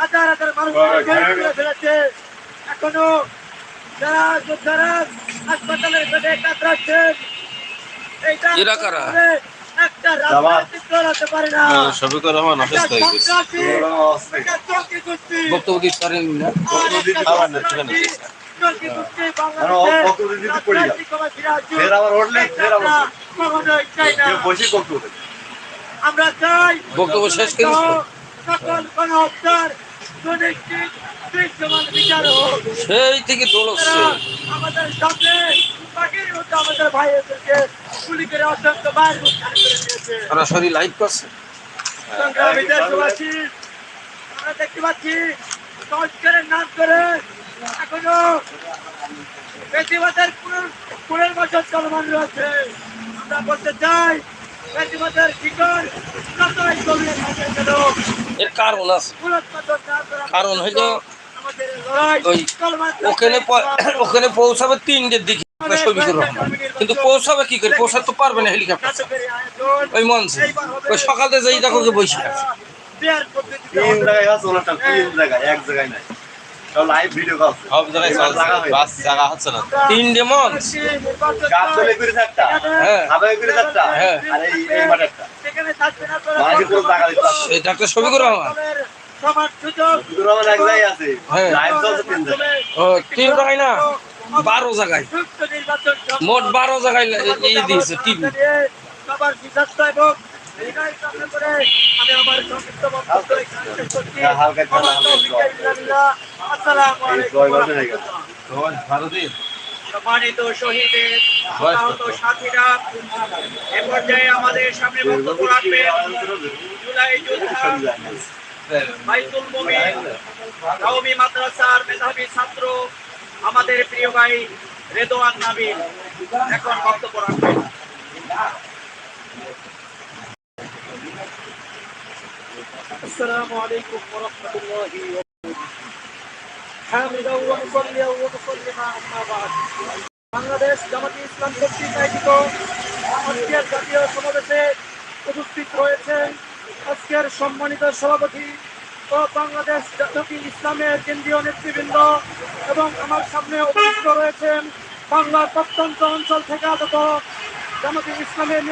হাজার হাজার মানুষ এখনও যারা যোদ্ধারা হাসপাতালের বেডে কাতরাচ্ছেন এইটা কারা? একটা রাজনৈতিক দল হতে পারে না শফিকুর রহমান অসুস্থ হয়ে গেছে সন্ত্রাসী, একটা জঙ্গি গোষ্ঠী, বক্তব্য দিতে পারেন না না, দিতে ফের আবার উঠলে, ফের আবার। বসে আমরা চাই বক্তব্য শেষ করে? সকল গণহত্যার সুনিশ্চিত দৃশ্যমান বিচার হোক সেই থেকে আমাদের মধ্যে আমাদের গুলি করে অত্যন্ত বাইর উদ্ধার করে দিয়েছে। সরাসরি লাইভ করছে। সংগ্রামী দেশবাসী আমরা দেখতে পাচ্ছি সংস্কারের নাম করে এখনও বেশিবাদের পুনের বছর চলমান রয়েছে। আমরা বলতে চাই এর কারণ আছে। কারণ হইল ওই ওখানে ওখানে পৌঁছাবে তিনটের দিকে শফিকুর রহমান কিন্তু পৌঁছাবে কি করে? পৌঁছাতে তো পারবে না হেলিকপ্টার। ওই মঞ্চে। ওই সকালে যাই দেখো বসে আছে। জায়গায় এক জায়গায় লাইভ ভিডিও কল সব জায়গায় চলছে। বাস জায়গা হচ্ছে না। তিনটে মঞ্চ গাছ তলে করে চারটা হ্যাঁ। হাবাই করে চারটা হ্যাঁ। আর এই এই মাঠে একটা সেখানে থাকবে না মাঝে পুরো জায়গা দিতে এই ডাক্তার শফিকুর রহমান সমান সুযোগ শুধু আমার এক জায়গায় আছে। হ্যাঁ। লাইভ চলছে তিন জায়গায়। ও তিন জায়গায় না? বারো জায়গায়। মোট বারো জায়গায় দিয়েছে টিভি। সবার সুস্বাস্থ্য এবং হ্যাঁ, সম্মানিত শহীদের আহত সাথীরা এ পর্যায়ে আমাদের সামনে বক্তব্য রাখবেন জুলাই যোদ্ধা বাইতুল মুমিন কাউমি মাদ্রাসার মেধাবী ছাত্র আমাদের প্রিয় ভাই রেদোয়ান নাবিল। এখন বক্তব্য রাখবেন। ওয়া মুসাল্লিয়া ওয়া মুসাল্লিমা আম্মা বাদ বাংলাদেশ জামাতি ইসলাম কর্তৃক আয়োজিত আজকের জাতীয় সমাবেশে উপস্থিত রয়েছেন আজকের সম্মানিত সভাপতি ও বাংলাদেশ জাতীয় ইসলামের কেন্দ্রীয় নেতৃবৃন্দ এবং আমার সামনে উপস্থিত রয়েছেন বাংলার প্রত্যন্ত অঞ্চল থেকে আগত জামাতি ইসলামের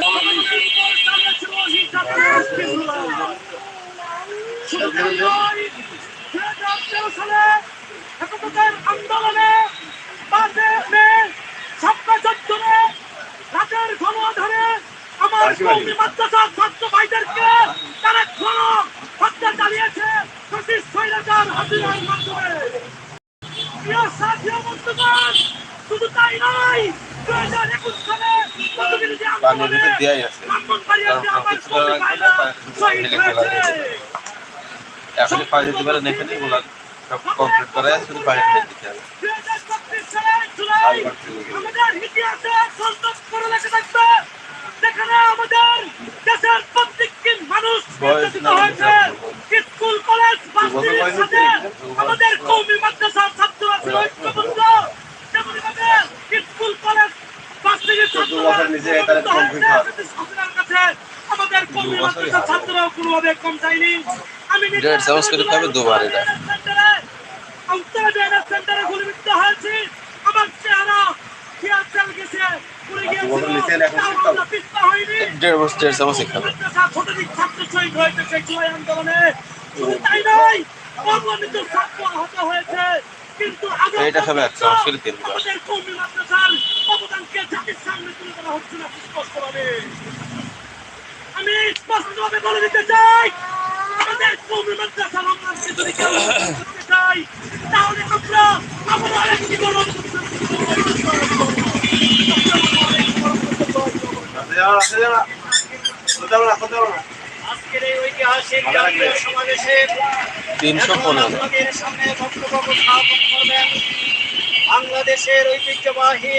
সালে একতার আন্দোলনে পাঁচে মে ছাপ্পা চত্বরে রাতের ঘন ধরে আমার কৌমি ছাত্র ভাইদেরকে তারা ঘন হত্যা চালিয়েছে ব্রিটিশ স্বৈরাচার হাসিনার মাধ্যমে প্রিয় সাথী বন্ধুগণ, শুধু তাই নয় দুই হাজার একুশ সালে প্রতিনিধি পানির আন্দোলনে ভিতর দেয়াই আছে আমার কৌমি ভাইরা শহীদ হয়েছে। এখন পানি দিতে পারে এখানে ওগুলা সব কমপ্লিট করে শুধু ঢেলে দিতে হবে। 2036 সালের জুলাই আমাদের ইতিহাসে সন্তোষ করে লেখা থাকবে। যেখানে আমাদের দেশের প্রত্যেকটি মানুষ নির্যাতিত হয়েছে। স্কুল কলেজ সাথে আমাদের কৌমি মাদ্রাসার ছাত্ররা ছিল ঐক্যবদ্ধ। তেমনিভাবে স্কুল কলেজ আমাদের কৌমি মাদ্রাসার ছাত্ররাও কোনোভাবে কম চাইনি দেড় করে খাবে দুবার এটা। দেড় বছর দেড় চামচ খাবে এক চামচ করে আমি স্পষ্টভাবে বলে দিতে চাই আমাদের কৌমি মাদ্রাসার যদি কেউ করতে চাই তাহলে আমরা আমরা। আজকের এই ঐতিহাসিক জাতীয় সমাবেশে তিনশো পনেরো সামনে বক্তব্য উপস্থাপন করবেন বাংলাদেশের ঐতিহ্যবাহী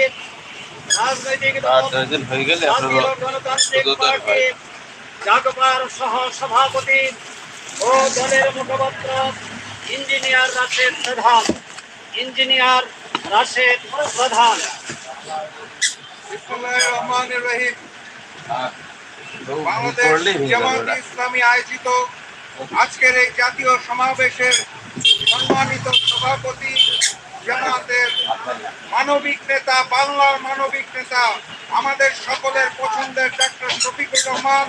রাজনৈতিক দল হয়ে গেলে জাগবার সহ সভাপতি ও দলের মুখপাত্র ইঞ্জিনিয়ার রাশেদ প্রধান ইঞ্জিনিয়ার রাশেদ প্রধান। বাংলাদেশ জামাত ইসলামী আয়োজিত আজকের এই জাতীয় সমাবেশের সম্মানিত সভাপতি জামাতের মানবিক নেতা বাংলার মানবিক নেতা আমাদের সকলের পছন্দের ডাক্তার শফিকুর রহমান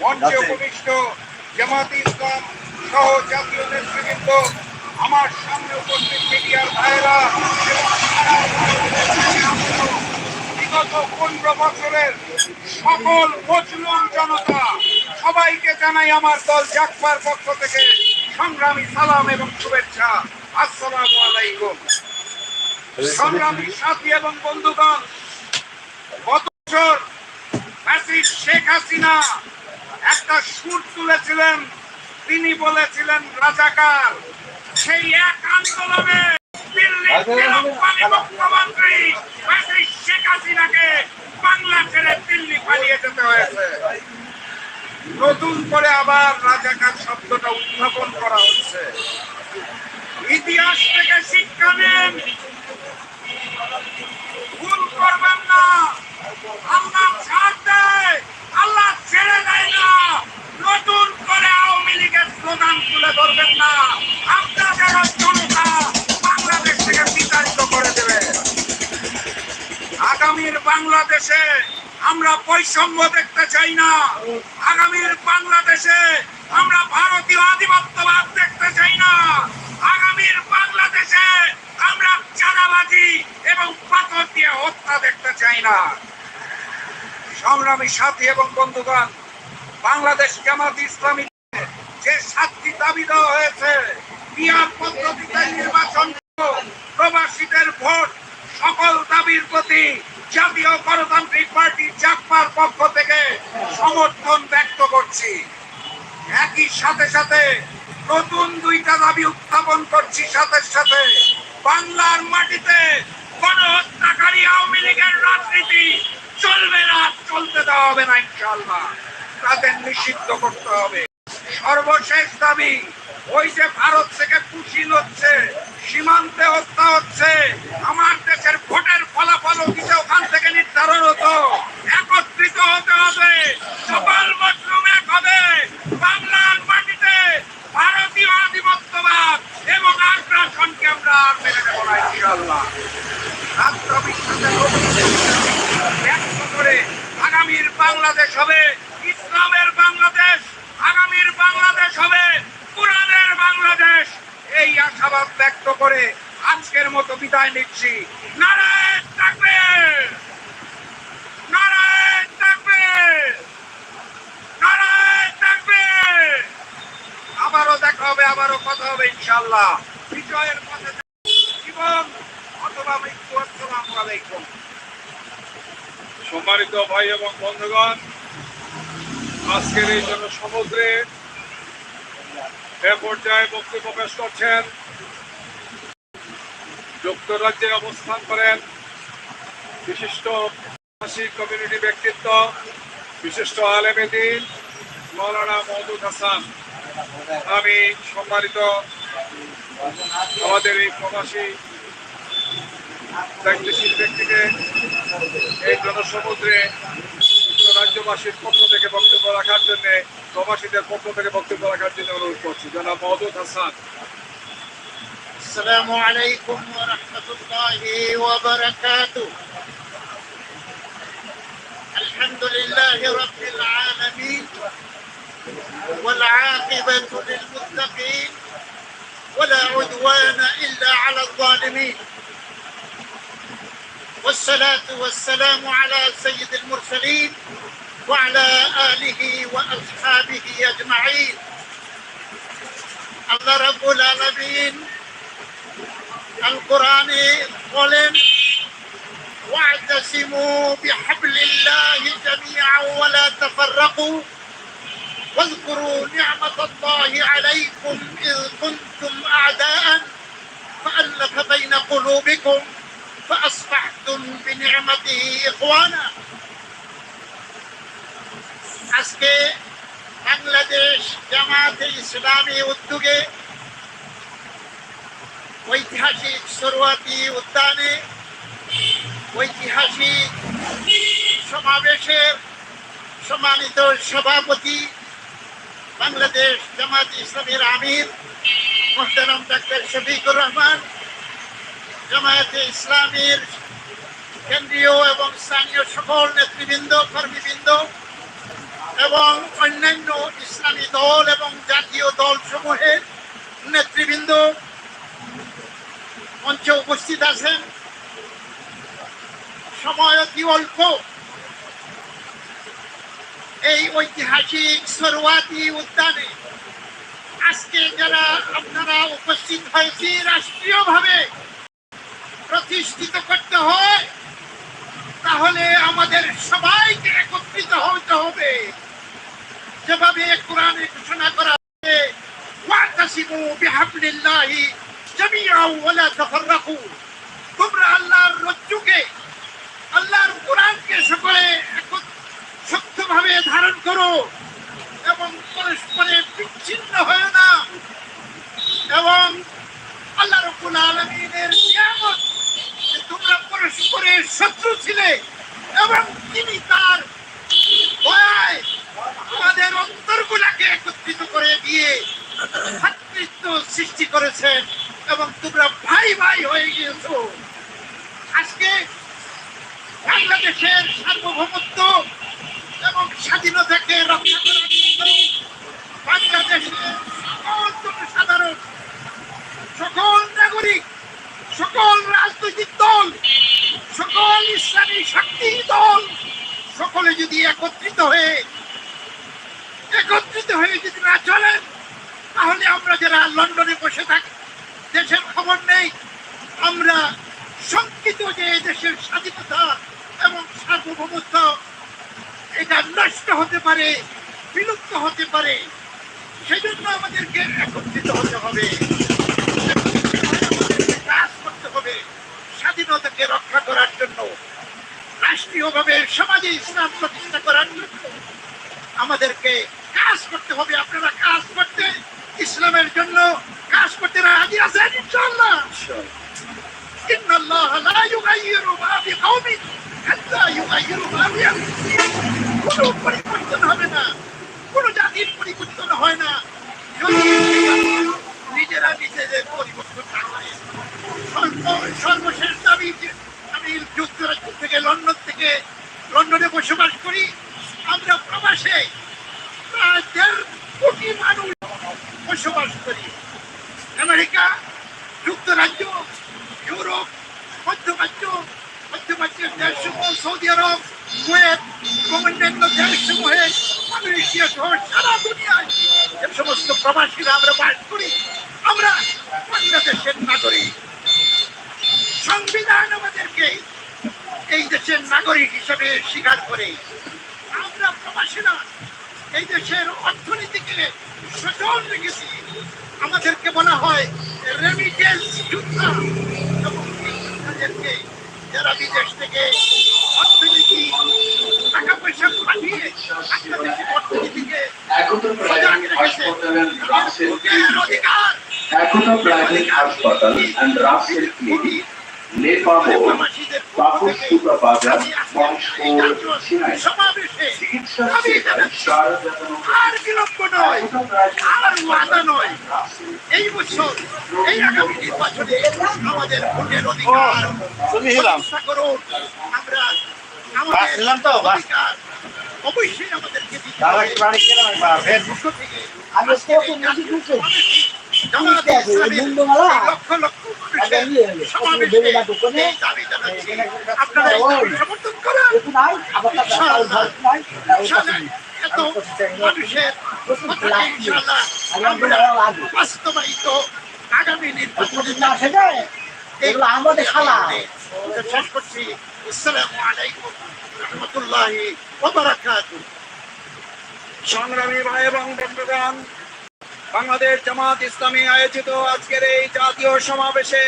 মঞ্চে উপবিষ্ট জামাত ইসলাম সহ জাতীয় নেতৃবৃন্দ, আমার সামনে উপস্থিত মিডিয়ার বাংলাদেশের বিগত পনেরো বছরের সকল মজলুম জনতা, সবাইকে জানাই আমার দল জাকবার পক্ষ থেকে সংগ্রামী সালাম এবং শুভেচ্ছা। আসসালামু আলাইকুম। সংগ্রামী সাথী এবং বন্ধুগণ, গত বছর শেখ হাসিনা একটা সুর তুলেছিলেন তিনি বলেছিলেন রাজাকার সেই এক আন্দোলনে দিল্লির তেলঙ্গানি মুখ্যমন্ত্রী শেখ হাসিনাকে বাংলা ছেড়ে দিল্লি পালিয়ে যেতে হয়েছে। নতুন করে আবার রাজাকার শব্দটা উত্থাপন করা হচ্ছে। ইতিহাস থেকে শিক্ষা নেন। ভুল করবেন না। আল্লাহ ছাড় দেয় আল্লাহ ছেড়ে দেয় বাংলাদেশে আমরা বৈষম্য দেখতে চাই না। আগামীর বাংলাদেশে আমরা ভারতীয় আধিপত্যবাদ দেখতে চাই না। আগামীর বাংলাদেশে আমরা চাঁদাবাজি এবং পাথর দিয়ে হত্যা দেখতে চাই না। সংগ্রামী সাথী এবং বন্ধুগণ, বাংলাদেশ জামাত ইসলামী যে সাতটি দাবি দেওয়া হয়েছে, পিয়ার পদ্ধতিতে নির্বাচন করো, প্রবাসীদের ভোট সকল দাবির প্রতি জাতীয় গণতান্ত্রিক পার্টি জাকপার পক্ষ থেকে সমর্থন ব্যক্ত করছি। একই সাথে সাথে নতুন দুইটা দাবি উত্থাপন করছি সাথে সাথে। বাংলার মাটিতে আওয়ামী লীগের রাজনীতি চলবে না, চলতে দেওয়া হবে না ইনশাল্লাহ তাদের নিষিদ্ধ করতে হবে। সর্বশেষ দাবি, ওই যে ভারত থেকে পুশিল হচ্ছে, সীমান্তে হত্যা হচ্ছে, আমার দেশের ভোটের ফলাফল অতীতে ওখান থেকে নির্ধারণ হতো একত্রিত হতে হবে সকল মজলুম এক হবে বাংলার মাটিতে ভারতীয় আধিপত্যবাদ এবং আগ্রাসনকে আমরা আর মেনে নেব না ইনশাল্লাহ রাষ্ট্র বিশ্বাসের ব্যক্ত করে আগামীর বাংলাদেশ হবে, ইসলামের বাংলাদেশ, আগামীর বাংলাদেশ হবে, কোরআনের বাংলাদেশ। এই আশাবাদ ব্যক্ত করে আজকের মতো বিদায় নিচ্ছি। নারায়ণ থাকবে। নারায়ণ থাকবে। নারায়ণ থাকবে। আবারও দেখা হবে, আবারও কথা হবে ইনশাল্লাহ বিজয়ের পথে জীবন অথবা মৃত্যু, আসসালামু আলাইকুম। সম্মানিত ভাই এবং বন্ধুগণ, আজকের এই জন্য সমুদ্রে এ পর্যায়ে বক্তব্য পেশ করছেন, যুক্তরাজ্যে অবস্থান করেন বিশিষ্ট কমিউনিটি ব্যক্তিত্ব, বিশিষ্ট আলেমেদিন মৌলানা মহদুদ হাসান। আমি সম্মানিত আমাদের এই প্রবাসী দায়িত্বশীল ব্যক্তিকে এই জনসমুদ্রে রাজ্যবাসীর পক্ষ থেকে বক্তব্য রাখার জন্য প্রবাসীদের পক্ষ থেকে বক্তব্য রাখার জন্য অনুরোধ করছি জনাব মহদুদ হাসান السلام عليكم ورحمة الله وبركاته الحمد لله رب العالمين والعاقبة للمتقين ولا عدوان إلا على الظالمين والصلاة والسلام على سيد المرسلين وعلى آله وأصحابه أجمعين. الله رب العالمين القرآن قلم واعتصموا بحبل الله جميعا ولا تفرقوا. واذكروا نعمة الله عليكم إذ كنتم أعداء فألف بين قلوبكم. فأصبحتم بنعمته إخوانا আজকে বাংলাদেশ জামাতে ইসলামী উদ্যোগে ঐতিহাসিক সরোয়াতি সম্মানিত সভাপতি বাংলাদেশ জামাত ইসলামের আমির মোহতারাম ডাক্তার শফিকুর রহমান জামায়াতে ইসলামীর কেন্দ্রীয় এবং স্থানীয় সকল নেতৃবৃন্দ, কর্মীবৃন্দ এবং অন্যান্য ইসলামী দল এবং জাতীয় দল সমূহের নেতৃবৃন্দ মঞ্চে উপস্থিত আছেন। সময় অতি অল্প। এই ঐতিহাসিক সরওয়াতি উদ্যানে আজকে যারা আপনারা উপস্থিত হয়েছি রাষ্ট্রীয়ভাবে প্রতিষ্ঠিত করতে হয় তাহলে আমাদের সবাইকে একত্রিত হতে হবে। যেভাবে কোরআনে ঘোষণা করা হয়েছে, ওয়াতাসিমু বিহাবলিল্লাহি ধারণ করো এবং পরস্পরে বিচ্ছিন্ন হয় না। এবং আল্লাহ রব্বুল আলমিনের নিয়ামত তোমরা পরস্পরের শত্রু ছিলে এবং তিনি তার দয়ায় আমাদের অন্তরগুলাকে একত্রিত করে দিয়ে ভাতৃত্ব সৃষ্টি করেছেন এবং তোমরা ভাই ভাই হয়ে গিয়েছো। আজকে বাংলাদেশের সার্বভৌমত্ব এবং স্বাধীনতাকে রক্ষা করার জন্য বাংলাদেশের সকল জনসাধারণ, সকল নাগরিক সকল রাজনৈতিক দল, সকল ইসলামী শক্তি দল, সকলে যদি একত্রিত হয়ে একত্রিত হয়ে যদি না চলেন তাহলে আমরা যারা লন্ডনে বসে থাকি, দেশের খবর নেই, আমরা শঙ্কিত যে দেশের স্বাধীনতা এবং সার্বভৌমত্ব, এটা নষ্ট হতে পারে, বিলুপ্ত হতে পারে, সেজন্য আমাদেরকে একত্রিত হতে হবে আমাদেরকে কাজ করতে হবে স্বাধীনতাকে রক্ষা করার জন্য, রাষ্ট্রীয়ভাবে সমাজে ইসলাম প্রতিষ্ঠা করার জন্য আমাদেরকে কাজ করতে হবে। আপনারা কাজ করতে, ইসলামের জন্য কাজ করতে রাজি আছেন কোনো পরিবর্তন হবে না, কোনো জাতির পরিবর্তন হয় না। যদি নিজেরা নিজেদের পরিবর্তন না সর্বশেষ যে আমি যুক্তরাজ্য থেকে, লন্ডন থেকে, লন্ডনে বসবাস করি। আমরা প্রবাসে কোটি মানুষ বসবাস করি। আমেরিকা, যুক্তরাজ্য, ইউরোপ, মধ্যপ্রাচ্য, মধ্যপ্রাচ্যের দেশসমূহ, সৌদি আরব, কুয়েত এবং অন্যান্য দেশসমূহে মালয়েশিয়া সহ সারা দুনিয়ায় যে সমস্ত প্রবাসীরা আমরা বাস করি। আমরা বাংলাদেশের নাগরিক সংবিধান আমাদেরকে এই দেশের নাগরিক হিসেবে স্বীকার করে আমরা প্রবাসীরা এই দেশের অর্থনীতিকে সচল রেখেছি। আমাদেরকে বলা হয় রেমিটেন্স যোদ্ধা। যারা বিদেশ থেকে অর্থনীতি টাকা পয়সা পাঠিয়ে অর্থনীতিকে সজাগ রেখেছে অধিকার। প্রাইভেট হাসপাতাল নেপাবো বাজার চিকিৎসা সারা আর বিলম্ব নয় আর ওয়াদা নয়। এই বছর এই আগামী নির্বাচনে আমাদের ভোটের অধিকার প্রতিষ্ঠা করুন। আমরা আমাদের অধিকার অবশ্যই আমাদেরকে দিতে হবে। আমি আজকের লক্ষ লক্ষ। আপনারা সমর্থন করেন। এত মানুষের বাস্তবায়িত আগামী নির্বাচনে আমাদের খালা। শেষ করছি। আসসালামু আলাইকুম রহমতুল্লাহি সংগ্রামী ভাই এবং বন্ধুগণ বাংলাদেশ জামাত ইসলামী আয়োজিত আজকের এই জাতীয় সমাবেশে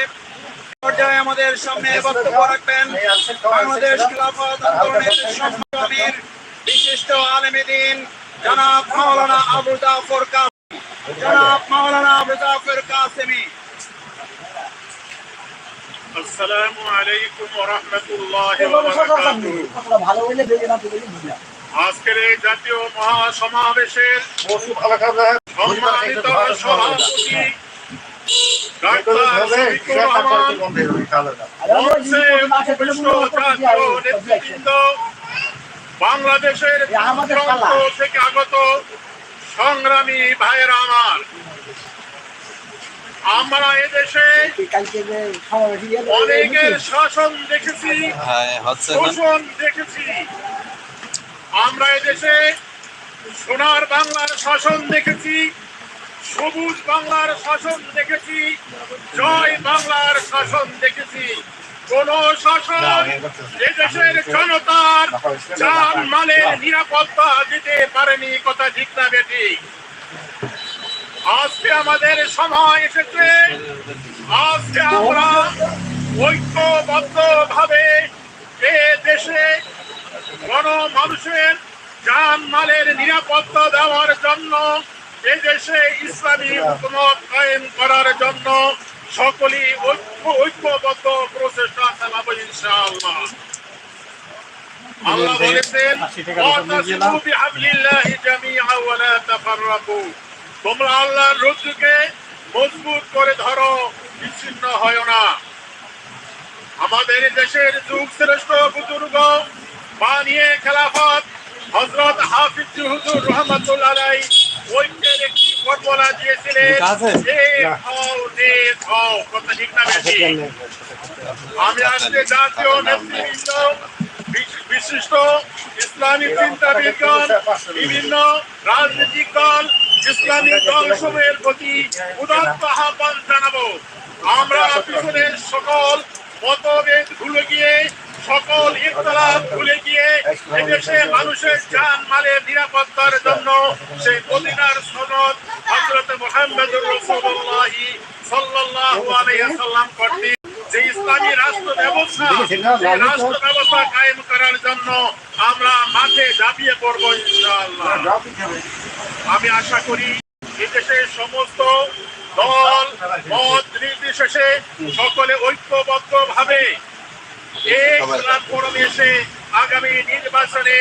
পর্যায়ে আমাদের সামনে বক্তব্য রাখবেন বাংলাদেশ খিলাফত আন্দোলনের সংগ্রামীর বিশিষ্ট আলমীদিন জনাব মাওলানা আবু জাফর কাসেমি। জনাব মাওলানা আবু জাফর কাসেমি। আসসালামু আলাইকুম ওয়া রাহমাতুল্লাহি সব কথা ভালো হইলে বেজে না তো বুঝলাম আজকের এই জাতীয় মহাসমাবেশের সম্মানিত সভাপতি বাংলাদেশের। থেকে আগত সংগ্রামী ভাইয়েরা আমার আমরা এদেশে অনেকের শাসন দেখেছি হ্যাঁ শোষণ দেখেছি আমরা এদেশে সোনার বাংলার শাসন দেখেছি সবুজ বাংলার শাসন দেখেছি জয় বাংলার শাসন দেখেছি। কোন শাসন এদেশের জনতার জান মালের নিরাপত্তা দিতে পারেনি কথা ঠিক না বেটি আজকে আমাদের সময় এসেছে আজকে আমরা ঐক্যবদ্ধ ভাবে এ দেশে গণ মানুষের জান মালের নিরাপত্তা দেওয়ার জন্য এ দেশে ইসলামী হুকুমত কায়েম করার জন্য সকলেই ঐক্য ঐক্যবদ্ধ প্রচেষ্টা চালাবো ইনশাআল্লাহ। আল্লাহ বলেছেন তোমরা আল্লাহর রজ্জুকে মজবুত করে ধরো বিচ্ছিন্ন হয় না। আমাদের দেশের যুগ শ্রেষ্ঠ বুজুর্গ বানিয়ে খেলাফত হজরত হাফিজ হুজুর রহমতুল্লাহ আলাই ঐক্যের একটি ফর্মুলা দিয়েছিলেন। বেশি। আমি আজকে জাতীয় নেতৃবৃন্দ বিশিষ্ট ইসলামী চিন্তাবিদগণ বিভিন্ন রাজনৈতিক দল ইসলামিক দল সমূহের প্রতি উদাত্ত আহ্বান জানাব। আমরা পিছনের সকল মতভেদ ভুলে গিয়ে সকল ইখতলাফ ভুলে গিয়ে এদেশে মানুষের জান মালের নিরাপত্তার জন্য সেই মদিনার সনদ হযরত মুহাম্মদুর রাসূলুল্লাহ সাল্লাল্লাহু আলাইহি ওয়াসাল্লাম কর্তৃক যে ইসলামী রাষ্ট্র ব্যবস্থা, সেই রাষ্ট্র ব্যবস্থা কায়েম করার জন্য আমরা মাঠে ঝাঁপিয়ে পড়ব ইনশাআল্লাহ। আমি আশা করি এদেশের সমস্ত দল, মত নির্বিশেষে সকলে ঐক্যবদ্ধ ভাবে এক প্ল্যাটফর্ম এসে আগামী নির্বাচনে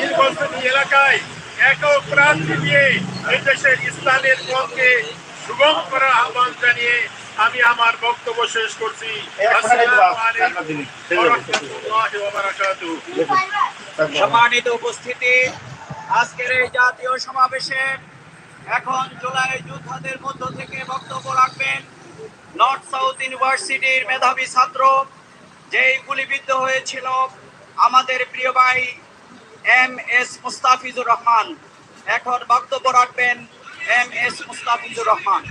নির্বাচনী এলাকায় একক প্রার্থী দিয়ে এদেশের ইসলামের পথকে সুগম করার আহ্বান জানিয়ে আমি আমার বক্তব্য শেষ করছি। আসসালামু আলাইকুম ওয়া রাহমাতুল্লাহি ওয়া বারাকাতুহু সম্মানিত উপস্থিতি আজকের এই জাতীয় সমাবেশে এখন জুলাই যোদ্ধাদের মধ্য থেকে বক্তব্য রাখবেন। নর্থ সাউথ ইউনিভার্সিটির মেধাবী ছাত্র যেই গুলিবিদ্ধ হয়েছিল আমাদের প্রিয় ভাই এম এস মুস্তাফিজুর রহমান। এখন বক্তব্য রাখবেন এম এস মুস্তাফিজুর রহমান।